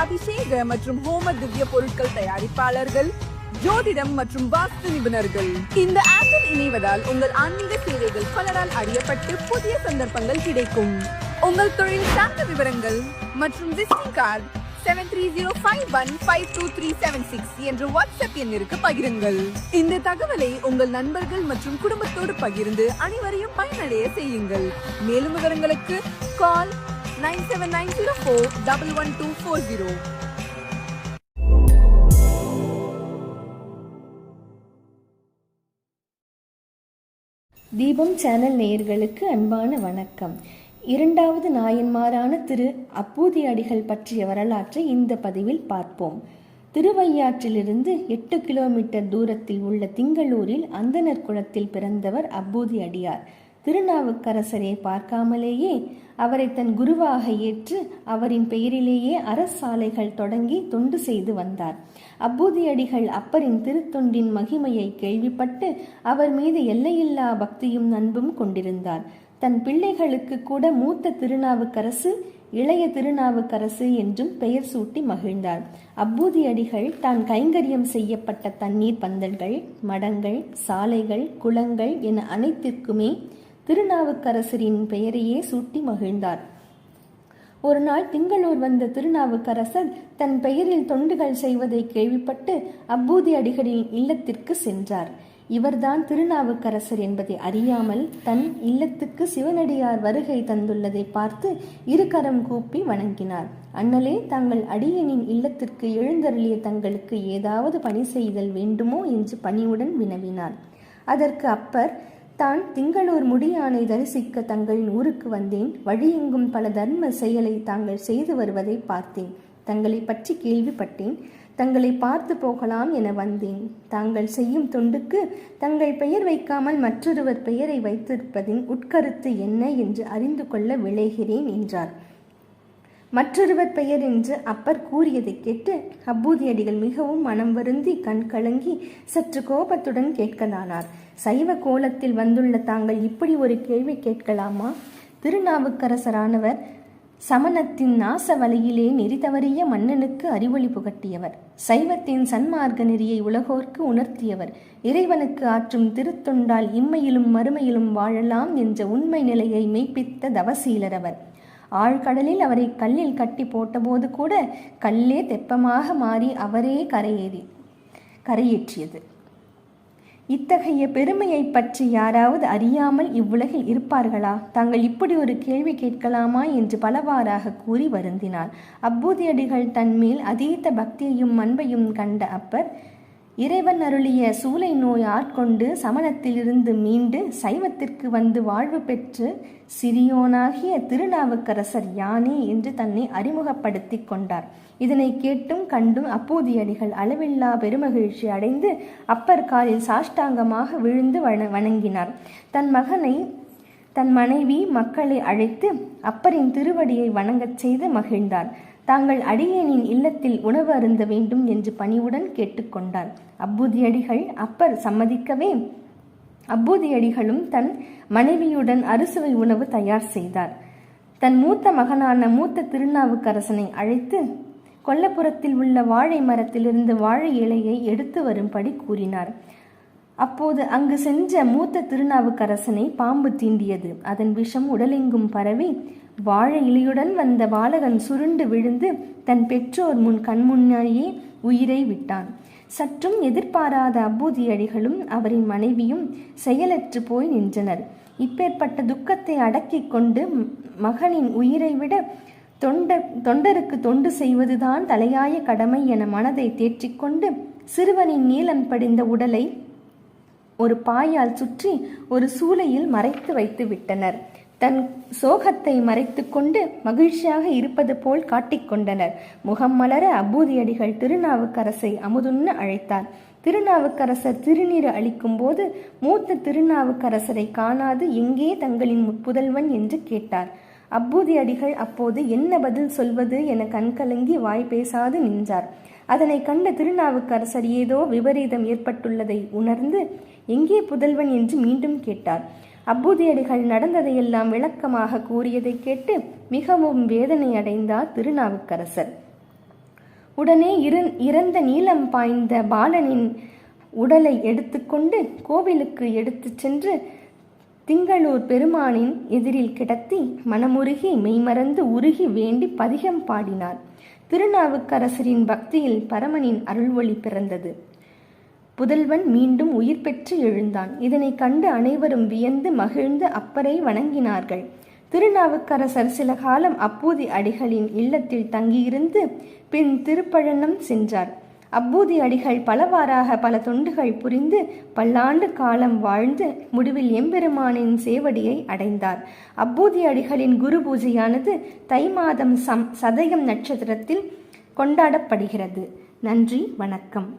அபிஷேக மற்றும் ஹோம திவ்ய பொருட்கள் தயாரிப்பாளர்கள் ஜோதிடம் மற்றும் வாஸ்து நிபுணர்கள். இந்த ஆப்பில் இணைவதால் உங்கள் ஆன்மீக சேவைகள் பலரால் அறியப்பட்டு புதிய சந்தர்ப்பங்கள் கிடைக்கும். உங்கள் தொழில் சார்ந்த விவரங்கள் மற்றும் visiting card seven three zero five one five two three seven six என்ற வாட்ஸ்அப் எண்ணிற்கு பகிருங்கள். இந்த தகவலை உங்கள் நண்பர்கள் மற்றும் குடும்பத்தோடு பகிர்ந்து அனைவரையும் பயனடைய செய்யுங்கள். மேலும் விவரங்களுக்கு call nine seven nine zero four double one two four zero Deepam channel நேயர்களுக்கு அன்பான வணக்கம். இரண்டாவது நாயன்மாரான திரு அப்பூதி அடிகள் பற்றிய வரலாற்றை இந்த பதிவில் பார்ப்போம். திருவையாற்றிலிருந்து எட்டு கிலோமீட்டர் தூரத்தில் உள்ள திங்களூரில் அந்தனர் குளத்தில் பிறந்தவர் அப்பூதி அடியார் திருநாவுக்கரசரை பார்க்காமலேயே அவரை தன் குருவாக ஏற்று அவரின் பெயரிலேயே அரசாலைகள் தொடங்கி தொண்டு செய்து வந்தார். அப்பூதியடிகள் அப்பரின் திருத்தொண்டின் மகிமையை கேள்விப்பட்டு அவர் மீது எல்லையில்லா பக்தியும் அன்பும் கொண்டிருந்தார். தன் பிள்ளைகளுக்கு கூட மூத்த திருநாவுக்கரசு இளைய திருநாவுக்கரசு என்றும் பெயர் சூட்டி மகிழ்ந்தார். அப்பூதியடிகள் தான் கைங்கரியம் செய்யப்பட்ட தண்ணீர் பந்தல்கள் மடங்கள் சாலைகள் குளங்கள் என அனைத்திற்குமே திருநாவுக்கரசரின் பெயரையே சூட்டி மகிழ்ந்தார். ஒரு நாள் திங்களூர் வந்த திருநாவுக்கரசர் தன் பெயரில் தொண்டுகள் செய்வதை கேள்விப்பட்டு அப்பூதி அடிகளின் இல்லத்திற்கு சென்றார். இவர்தான் திருநாவுக்கரசர் என்பதை அறியாமல் தன் இல்லத்துக்கு சிவனடியார் வருகை தந்துள்ளதை பார்த்து இருகரம் கூப்பி வணங்கினார். அண்ணலே தாங்கள் அடியனின் இல்லத்திற்கு எழுந்தருளிய தங்களுக்கு ஏதாவது பணி செய்தல் வேண்டுமோ என்று பணிவுடன் வினவினார். அதற்கு அப்பர் தான் திங்களூர் முடியானை தரிசிக்க தங்களின் ஊருக்கு வந்தேன். வழியெங்கும் பல தர்ம செயலை தாங்கள் செய்து வருவதை பார்த்தேன். தங்களை பற்றி கேள்விப்பட்டேன். தங்களை பார்த்து போகலாம் என வந்தேன். தாங்கள் செய்யும் தொண்டுக்கு தங்கள் பெயர் வைக்காமல் மற்றொருவர் பெயரை வைத்திருப்பதின் உட்கருத்து என்ன என்று அறிந்து கொள்ள விளைகிறேன் என்றார். மற்றொருவர் பெயர் என்று அப்பர் கூறியதை கேட்டு அப்பூதியடிகள் மிகவும் மனம் வருந்தி கண் கலங்கி சற்று கோபத்துடன் கேட்கலானார். சைவ கோலத்தில் வந்துள்ள தாங்கள் இப்படி ஒரு கேள்வி கேட்கலாமா? திருநாவுக்கரசரானவர் சமணத்தின் நாச வலையிலே நெறி தவறிய மன்னனுக்கு அறிவொளி புகட்டியவர். சைவத்தின் சன்மார்க்க நெறியை உலகோர்க்கு உணர்த்தியவர். இறைவனுக்கு ஆற்றும் திருத்தொண்டால் இம்மையிலும் மறுமையிலும் வாழலாம் என்ற உண்மை நிலையை மெய்ப்பித்த தவசீலர் அவர். ஆழ்கடலில் அவரை கல்லில் கட்டி போட்டபோது கூட கல்லே தெப்பமாக மாறி அவரே கரையேறி கரையேற்றியது. இத்தகைய பெருமையை பற்றி யாராவது அறியாமல் இவ்வுலகில் இருப்பார்களா? தாங்கள் இப்படி ஒரு கேள்வி கேட்கலாமா? என்று பலவாறாக கூறி வருந்தினார் அப்பூதியடிகள் தன்மேல் அதீத பக்தியையும் அன்பையும் கண்ட அப்பர் இறைவன் அருளிய சூளை நோய் ஆட்கொண்டு சமணத்திலிருந்து மீண்டு சைவத்திற்கு வந்து வாழ்வு பெற்று சிறியோனாகிய திருநாவுக்கரசர் யானே என்று தன்னை அறிமுகப்படுத்தி கொண்டார். இதனை கேட்டும் கண்டும் அப்பூதியடிகள் அளவில்லா பெருமகிழ்ச்சி அடைந்து அப்பர் காலில் சாஷ்டாங்கமாக விழுந்து வண வணங்கினார். தன் மகனை தன் மனைவி மக்களை அழைத்து அப்பரின் திருவடியை வணங்கச் செய்து மகிழ்ந்தார். தாங்கள் அடியேனின் இல்லத்தில் உணவு அருந்த வேண்டும் என்று பணிவுடன் கேட்டுக்கொண்டார் அப்பூதியடிகள் அப்பர் சம்மதிக்கவே அப்பூதியடிகளும் தன் மனைவியுடன் அறுசுவை உணவு தயார் செய்தார். தன் மூத்த மகனான மூத்த திருநாவுக்கரசனை அழைத்து கொல்லப்புறத்தில் உள்ள வாழை மரத்திலிருந்து வாழை இலையை எடுத்து வரும்படி கூறினார். அப்போது அங்கு சென்ற மூத்த திருநாவுக்கரசனை பாம்பு தீண்டியது. அதன் விஷம் உடலெங்கும் பரவி வாழை இலையுடன் வந்த பாலகன் சுருண்டு விழுந்து தன் பெற்றோர் முன் கண்முன்னாயே உயிரை விட்டான். சற்றும் எதிர்பாராத அப்பூதியடிகளும் அவரின் மனைவியும் செயலற்று போய் நின்றனர். இப்பேற்பட்ட துக்கத்தை அடக்கிக் கொண்டு மகனின் உயிரை விட தொண்ட தொண்டருக்கு தொண்டு செய்வதுதான் தலையாய கடமை என மனதை தேற்றிக்கொண்டு சிறுவனின் நீளம் படிந்த உடலை ஒரு பாயால் சுற்றி ஒரு சூளையில் மறைத்து வைத்து விட்டனர். தன் சோகத்தை மறைத்துக்கொண்டு மகிழ்ச்சியாக இருப்பது போல் காட்டிக்கொண்டனர் முகம் மலர அபூதியடிகள் திருநாவுக்கரசை அமுதுன்னு அழைத்தார். திருநாவுக்கரசர் திருநீறு அளிக்கும் போது மூத்த திருநாவுக்கரசரை காணாது எங்கே தங்களின் புதல்வன் என்று கேட்டார். அப்பூதி அடிகள் அப்போது என்ன பதில் சொல்வது என கண்கலங்கி வாய் பேசாது நின்றார். அதனை கண்ட திருநாவுக்கரசர் ஏதோ விபரீதம் ஏற்பட்டுள்ளதை உணர்ந்து எங்கே புதல்வன்? என்று மீண்டும் கேட்டார். அப்பூதியடிகள் நடந்ததையெல்லாம் விளக்கமாக கூறியதை கேட்டு மிகவும் வேதனை அடைந்தார் திருநாவுக்கரசர். உடனே இரு- இறந்த நீளம் பாய்ந்த பாலனின் உடலை எடுத்துக்கொண்டு கோவிலுக்கு எடுத்துச் சென்று திங்களூர் பெருமானின் எதிரில் கிடத்தி மனமுருகி மெய்மறந்து உருகி வேண்டி பதிகம் பாடினார். திருநாவுக்கரசரின் பக்தியில் பரமனின் அருள்வொளி பிறந்தது. புதல்வன் மீண்டும் உயிர் பெற்று எழுந்தான். இதனை கண்டு அனைவரும் வியந்து மகிழ்ந்து அப்பரை வணங்கினார்கள். திருநாவுக்கரசர் சில காலம் அப்பூதி அடிகளின் இல்லத்தில் தங்கியிருந்து பின் திருப்பழனம் சென்றார். அப்பூதி அடிகள் பலவாறாக பல தொண்டுகள் புரிந்து பல்லாண்டு காலம் வாழ்ந்து முடிவில் எம்பெருமானின் சேவடியை அடைந்தார். அப்பூதி அடிகளின் குரு பூஜையானது தை மாதம் சம் சதயம் நட்சத்திரத்தில் கொண்டாடப்படுகிறது. நன்றி வணக்கம்.